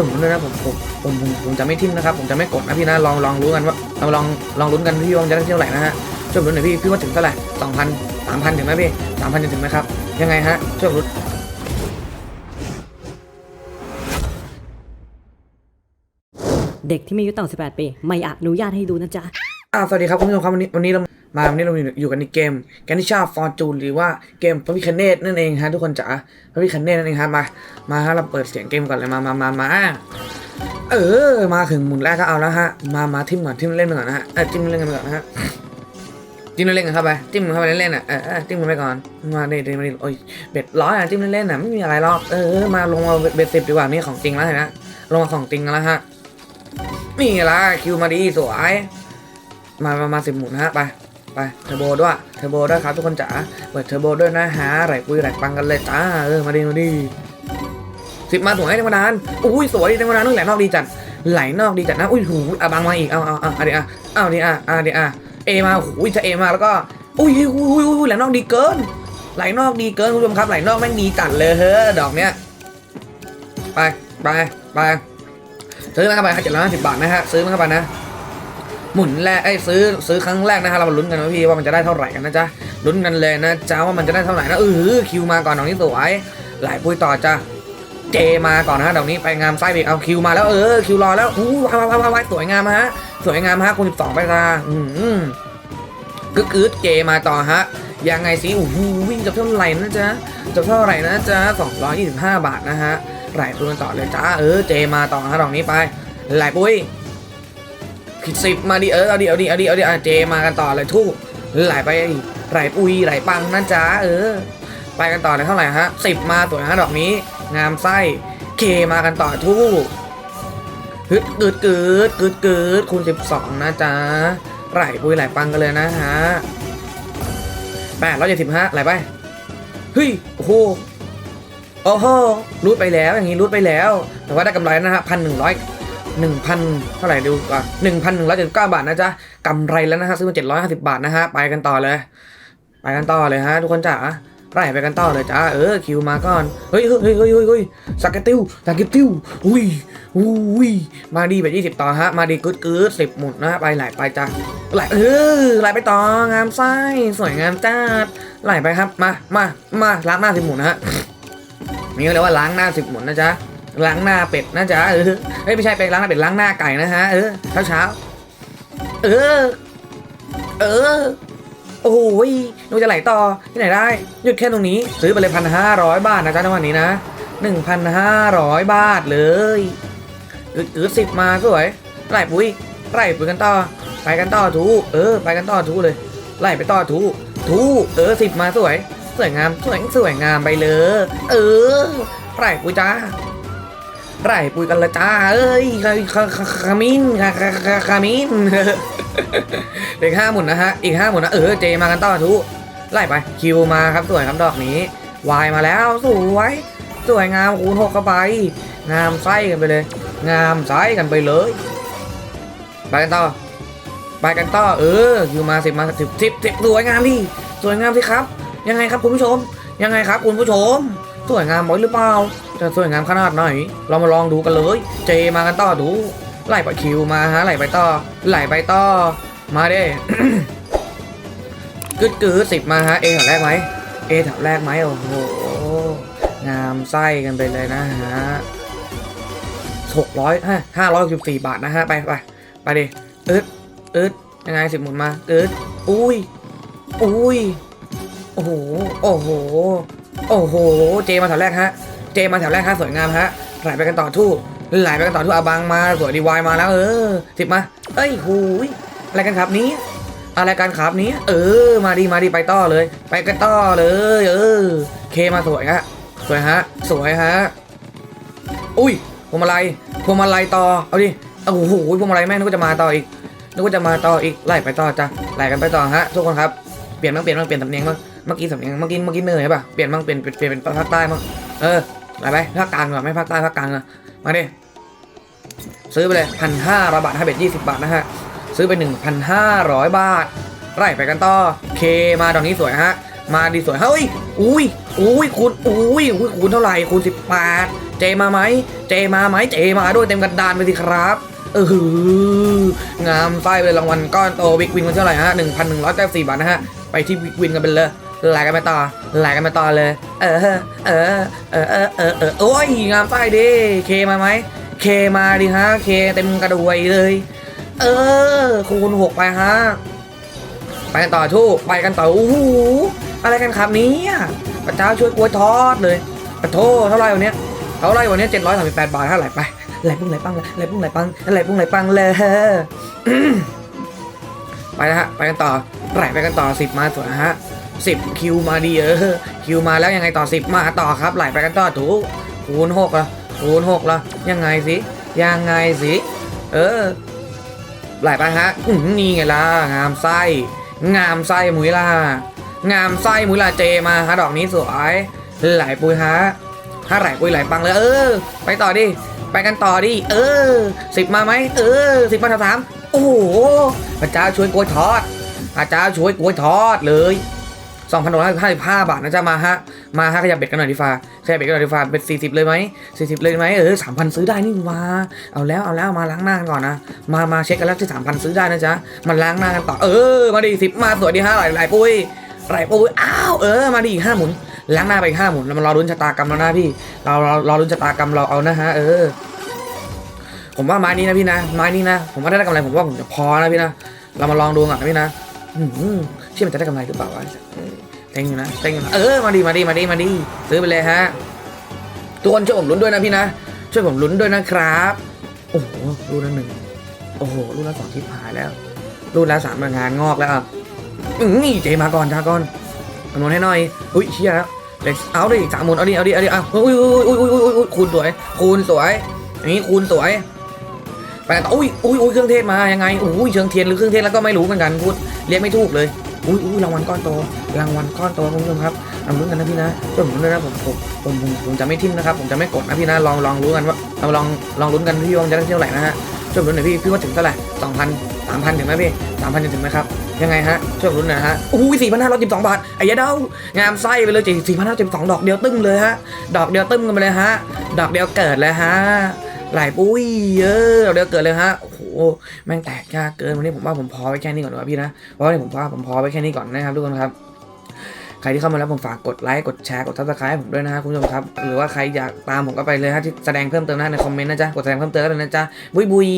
ช่วยผมด้วยนะผมผมผมผมผมจะไม่ทิมนะครับ ผมจะไม่กดนะพี่นะลองลองรู้กันว่าเราลองลองลุ้นกันพี่ว่ามันจะได้เท่าไหร่นะฮะช่วยผมด้วยหน่อยพี่พี่ว่าถึงเท่าไหร่สองพันสามพันถึงไหมพี่สามพันจะถึงไหมครับยังไงฮะช่วยผมลุ้นเด็กที่มีอายุต่ำ18ปีไม่อนุญาตให้ดูนะจ๊ะอ่าสวัสดีครับคุณผู้ชมครับวันนี้วันนี้เรา มาวันนี้เราอยู่กันในเกมแกนิชาฟอร์จูนหรือว่าเกมพระพิคเนตนั่นเองฮะทุกคนจ๋าพระพิคเนตนั่นเองฮะมามาฮะเราเปิดเสียงเกมก่อนเลยมามามามาเออมาถึงหมุนแรกก็เอาแล้วฮะมามาทิมก่อนทิมเล่นไปก่อนนะฮะเออจิ้มเล่นกันก่อนนะฮะจิ้มเล่นกันเข้าไปจิ้มเข้าไปเล่นๆอะเออเออจิ้มกันไปก่อนมาเด็ดมาดิโอ้ยเบ็ดร้อยอะจิ้มเล่นๆอะไม่มีอะไรหรอกเออมาลงมาเบ็ดสิบดีกว่านี่ของจริงแล้วเห็นไหมลงมาของจริงแล้วฮะนี่ละคิวมาดีสวยมามามาสิบหมุนฮะไป ไปเทอร์โบด้วยเทอร์โบด้วยครับทุกคนจ๋าเปิดเทอร์โบด้วยนะฮะไหลปุยไหลปังกันเลยจ้าเออมาดีมาดีสิบมาสวยธรรมดานอุ้ยสวยธรรมดานนู่นไหลนอกดีจัดไหลนอกดีจัดนะอุ้ยหูอะบางมาอีกเอาเอาเอาเอาดิอะเอาดิอะเอาดิอะเอมาหูยจะเอมาแล้วก็อุ้ยอุ้ยอุ้ยอุ้ยไหลนอกดีเกิน ไหลนอกดีเกินคุณผู้ชมครับไหลนอกแม่งดีจัดเลยเฮ้อดอกเนี้ยไปไปไปซื้อมาเข้าไปครับเจ็ดร้อยห้าสิบบาทนะฮะซื้อมาเข้าไปนะ หมุนแรกไอ้ซื้อซื้อครั้งแรกนะฮะเรามาลุ้นกันนะพี่ว่ามันจะได้เท่าไหร่กันนะจ๊ะลุ้นกันเลยนะจ๊ะว่ามันจะได้เท่าไหร่นะเออคิวมาก่อนดอกนี้สวยหลายปุ้ยต่อจ้ะเจมาก่อนนะฮะดอกนี้ไปงามไส้ไปอีกเอาคิวมาแล้วเออคิวรอแล้วอู้ว้าวว้าวว้าวสวยงามฮะสวยงามฮะคูณสิบสองไปจ้าอืมกึกกึดเจมาต่อฮะยังไงสิโอ้โหวิ่งจะเท่าไหร่นะจ๊ะจะเท่าไหร่นะจ๊ะสองร้อยยี่สิบห้าบาทนะฮะหลายปุ้ยต่อเลยจ้าเออเจมาต่อฮะดอกนี้ไปหลายปุ้ย ผิดสิบมาดิเออเอาดิเอาดิเอาดิเอาดิอะเจมากันต่อเลยทู่ไหลไปไหลปุยไหลปังนะจ๊ะเออ ไปกันต่อเลยเท่าไหร่ฮะสิบมาสวยฮะดอกนี้ งามไส้เคมากันต่อทู่ฮึดกึดกึดกึดกึดคูณสิบสองนะจ๊ะไหลปุยไหลปังกันเลยนะฮะแปดร้อยเจ็ดสิบห้าไหลไปเฮ้ยโอ้โหโอ้โหรูดไปแล้วอย่างนี้รูดไปแล้ว แต่ว่าได้กำไรนะฮะพันหนึ่งร้อย หนึ่งพันเท่าไหร่ดูก่อนหนึ่งพันหนึ่งร้อยเจ็ดสิบเก้าบาทนะจ๊ะกำไรแล้วนะฮะซื้อมาเจ็ดร้อยห้าสิบาทนะฮะไปกันต่อเลย ไปกันต่อเลยฮะทุกคนจ๋าไล่ไปกันต่อเลยจ้าเออคิวมาก่อนเฮ้ยเฮ้ยเฮ้ยเฮ้ยเฮ้ยเฮ้ยสกกติวสกกติวอุ้ยอุ้ยมาดีไปยี่สิบต่อฮะมาดีกึดกึดสิบหมุนนะฮะไปไหลไปจ้าไหลเออไหลไปต่องามไส้สวยงามจ้าไหลไปครับมามามาล้างหน้าสิบหมุนนะฮะนี่เรียกว่าล้างหน้าสิบหมุนนะจ๊ะ ล้างหน้าเป็ดนะจ๊ะเออเฮ้ยไม่ใช่ไปล้างหน้าเป็ดล้างหน้าไก่นะฮะเออเช้าเช้าเออ เออ โอ้โหยนูจะไหลต่อที่ไหนได้ หยุดแค่ตรงนี้ ซื้อไปเลยพันห้าร้อยบาทนะจ๊ะในวันนี้นะหนึ่งพันห้าร้อยบาทเลยกึดกึดสิบมาสวยไหลปุ้ยไหลปุ้ยกันต่อ ไปกันต่อทูเออ ไปกันต่อทูเลยไหลไปต่อทูทูเออสิบมาสวย สวยงามสวยสวยงามไปเลย เออไหลปุ้ยจ้า ไร่ปุ๋ยกันละจ้า เอ้ยคาคาคาคามินคาคาคาคามินเด็กห้าหมุนนะฮะ อีกห้าหมุนนะ เออ เจมากันต่อทุไล่ไป คิวมาครับสวยครับดอกนี้ วายมาแล้วสวย สวยงามคูณหกเข้าไป งามไส้กันไปเลย งามไส้กันไปเลย ไปกันต่อ ไปกันต่อ เออ คิวมาสิบมาสิบสิบสิบสวยงามดิ สวยงามสิครับ ยังไงครับคุณผู้ชม ยังไงครับคุณผู้ชม สวยงามไหมหรือเปล่า จะสวยงามขนาดไหน เรามาลองดูกันเลย เจมากันต่อดูไหลไปคิวมาฮะไหลไปต่อไหลไปต่อมาเด้กึดกึดสิบมาฮะเอแถวแรกไหมเอแถวแรกไหมโอ้โหงามไส้กันไปเลยนะฮะหกร้อยห้าร้อยสิบสี่บาทนะฮะไปไปไปดิอึดอึดยังไงสิบหมุนมาอึดอุ้ยอุ้ยโอ้โหโอ้โหโอ้โห เจมาแถวแรกฮะ เจมาแถวแรกฮะสวยงามฮะไหลไปกันต่อทู่ไหลไปกันต่อทู่อาบังมาสวยดีวายมาแล้ว เออสิบมาเอ้ยหูยอะไรกันครับนี้ อะไรกันครับนี้ เออ มาดีมาดีไปต่อเลย ไปกันต่อเลย เออ เคมาสวยฮะสวยฮะ สวยฮะ อุ้ยพวงมาลัยพวงมาลัยต่อ เอาดิโอ้โหพวงมาลัยแม่งนึกว่าจะมาต่ออีกนึกว่าจะมาต่ออีกไล่ไปต่อจ้ะไล่กันไปต่อฮะทุกคนครับเปลี่ยนบ้างเปลี่ยนบ้างเปลี่ยนสำเนียงบ้างเมื่อกี้สำเนียงเมื่อกี้เมื่อกี้เหนื่อยป่ะเปลี่ยนบ้างเปลี่ยนเปลี่ยนเป็นภาคใต้บ้างเออ ไรไปภาคกลางก่อนไม่ภาคใต้ภาคกลางอะมาดิซื้อไปเลยพันห้าร้อยบาทห้าเบ็ดยี่สิบบาทนะฮะซื้อไปหนึ่งพันห้าร้อยบาทไล่ไปกันต่อเคมาดอกนี้สวยฮะ มาดีสวยเฮ้ยอุ้ยอุ้ยคูณอุ้ยอุ้ยคูณเท่าไหร่คูณสิบแปดเจมาไหมเจมาไหมเจมาด้วยเต็มกระดานไปสิครับเอองามไส้ไปเลยรางวัลก้อนโตวิกวินมันเท่าไหร่ฮะหนึ่งพันหนึ่งร้อยเก้าสี่บาทนะฮะไปที่วิกวินกันไปเลย แหลกกันไปต่อแหลกกันไปต่อเลย เออ เออ เออ เออ เออ เออ โอ้ยงามไส้ดิเคมาไหม เคมาดิฮะ เคเต็มกระดวยเลย เออ คูณหกไปฮะ ไปกันต่อทูกไปกันต่อ โอ้โห อะไรกันครับนี้พระเจ้าช่วยกล้วยทอดเลยปะโทเท่าไหร่วันนี้เท่าไหร่วันนี้เจ็ดร้อยสามสิบแปดบาทเท่าไหร่ไปไหลปุ้งไหลปังไหลปุ้งไหลปังไหลปุ้งไหลปังเลยไปนะฮะ ไปกันต่อไหลไปกันต่อสิบมาสวยฮะ สิบคิวมาดีเออคิวมาแล้วยังไงต่อสิบมาต่อครับ ไหลไปกันต่อถูกคูณหกละคูณหกละยังไงสิยังไงสิเออไหลไปฮะนี่ไงล่ะงามไส้งามไส้หมุยล่ะงามไส้หมุยล่ะเจมาฮะดอกนี้สวยไหลปุยฮะถ้าไหลปุยไหลปังเลยเออ ไปต่อดิไปกันต่อดิเออสิบมาไหมเออสิบมาถามโอ้โหพระเจ้าช่วยกล้วยทอดพระเจ้าช่วยกล้วยทอดเลย สองพันห้าสิบห้าบาทนะจ๊ะมาฮะ มาฮะขยับเบ็ดกันหน่อยดิฟ้าขยับเบ็ดกันหน่อยดิฟ้าเป็นสี่สิบเลยไหมสี่สิบเลยไหมเออสามพันซื้อได้นี่หว่าเอาแล้วเอาแล้วมาล้างหน้ากันก่อนนะ มามาเช็คกันแล้วที่สามพันซื้อได้นะจ๊ะมันล้างหน้ากันต่อเออมาดิสิบมาสวยดีห้าไหลไหลปุ้ยหลายปุ้ยอ้าวเออมาดิอีกห้าหมุนล้างหน้าไปอีกห้าหมุนแล้วมารอรุ้นชะตากรรมแล้วนะพี่ เราเรารอรุ้นชะตากรรมเราเอานะฮะเออผมว่าไม้นี้นะพี่นะไม้นี้นะ ผมว่าได้กำไรผมว่าผมจะพอนะพี่นะ เรามาลองดูก่อนนะพี่นะ อืมเชื่อมันจะได้กำไรหรือเปล่าวะเต็งอยู่นะเต็งอยู่นะเออมาดิมาดิมาดิมาดิซื้อไปเลยฮะทุกคนช่วยผมลุ้นด้วยนะพี่นะ ช่วยผมลุ้นด้วยนะครับ โอ้โหรุ่นละหนึ่งโอ้โหรุ่นละสองทิพหายแล้วรุ่นละสามงานงอกแล้วอะอืมเจมาก่อนจ้าก่อนคำนวณให้หน่อยอุ้ยเชี่ยแล้วเด็กเอาดิสามหมุนเอาดิเอาดิเอาดิเอาอุ้ยอุ้ยอุ้ยอุ้ยอุ้ยอุ้ยคูณสวย คูณสวยอย่างนี้คูณสวยไปกันต่ออุ้ยอุ้ยอุ้ยเครื่องเทศมายังไงอุ้ยเชิงเทียนหรือเครื่องเทศแล้วก็ไม่รู้เหมือนกันพูดเรียกไม่ถูกเลย อุ้ยอุ้ยรางวัลก้อนโตรางวัลก้อนโตคุณผู้ชมครับลองลุ้นกันนะพี่นะช่วยผมด้วยนะผมผมผมผมจะไม่ทิ้งนะครับ ผมจะไม่กดนะพี่นะลองลองรู้กันว่าเราลองลองลุ้นกันพี่ว่ามันจะได้เท่าไหร่นะฮะช่วยผมหน่อยพี่พี่ว่าถึงเท่าไหร่สองพันสามพันถึงไหมพี่สามพันจะถึงไหมครับยังไงฮะช่วยผมลุ้นหน่อยฮะอุ้ยสี่พันห้าร้อยสิบสองบาทไอ้ยาเดางามไส้ไปเลยจีสี่พันห้าร้อยสิบสองดอกเดียวตึ้งเลยฮะดอกเดียวตึ้งกันไปเลยฮะดอกเดียวเกิดเลยฮะหลายปุ้ยเยอะดอกเดียวเกิดเลยฮะ แม่งแตกยากเกินวันนี้ผมว่าผมพอไว้แค่นี้ก่อนดีกว่าพี่นะเพราะว่าผมว่าผมพอไว้แค่นี้ก่อนนะครับทุกคนครับใครที่เข้ามาแล้วผมฝากกดไลค์กดแชร์กดทับสไครต์ผมด้วยนะฮะคุณผู้ชมครับ หรือว่าใครอยากตามผมก็ไปเลยฮะที่แสดงเพิ่มเติมนะในคอมเมนต์นะจ๊ะกดแสดงเพิ่มเติมก็เลยนะจ๊ะบุยบุย